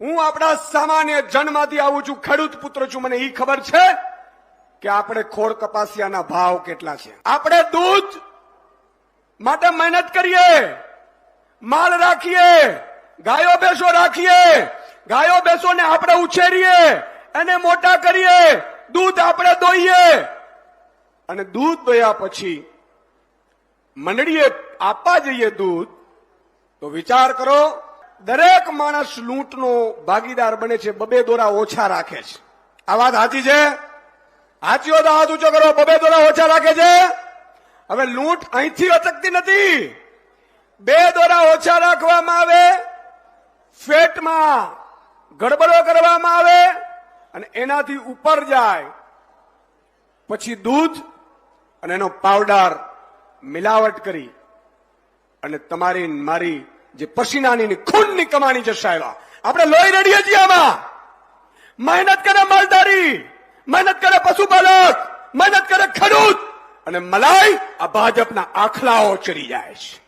હું આપણા સામાન્ય જન્મથી આવું છું, ખેડૂત પુત્ર છું, મને એ ખબર છે કે આપણે ખોળ કપાસિયાના ભાવ કેટલા છે. આપણે દૂધ માટે મહેનત કરીએ, માલ રાખીએ, ગાયો ભેંસો રાખીએ, ગાયો ભેંસોને આપણે ઉછેરીએ, એને મોટા કરીએ, દૂધ આપણે દોઈએ. અને દૂધ દોયા પછી મંડળીએ આપવા જઈએ દૂધ, તો વિચાર કરો દરેક માણસ લૂંટનો ભાગીદાર બને છે, બબે દોરા ઓછા રાખે છે. આ વાત સાચી છે? સાચી હોય તો હાથ ઊંચો કરો, બબે દોરા ઓછા રાખે છે? હવે લૂંટ અહીંથી અટકતી નથી. બે દોરા ઓછા રાખવામાં આવે, ફેટમાં ગડબડો કરવામાં આવે, અને એનાથી ઉપર જાય. પછી દૂધ અને એનો પાવડર મિલાવટ કરી અને તમારી મારી જે પસીનાની ખૂનની કમાણી છે સાહેબ આપણે લોહી રડીએ છીએ આમાં. મહેનત કરે માલધારી, મહેનત કરે પશુપાલક, મહેનત કરે ખેડૂત. અને મલાઈ આ ભાજપના આખલાઓ ચડી જાય છે.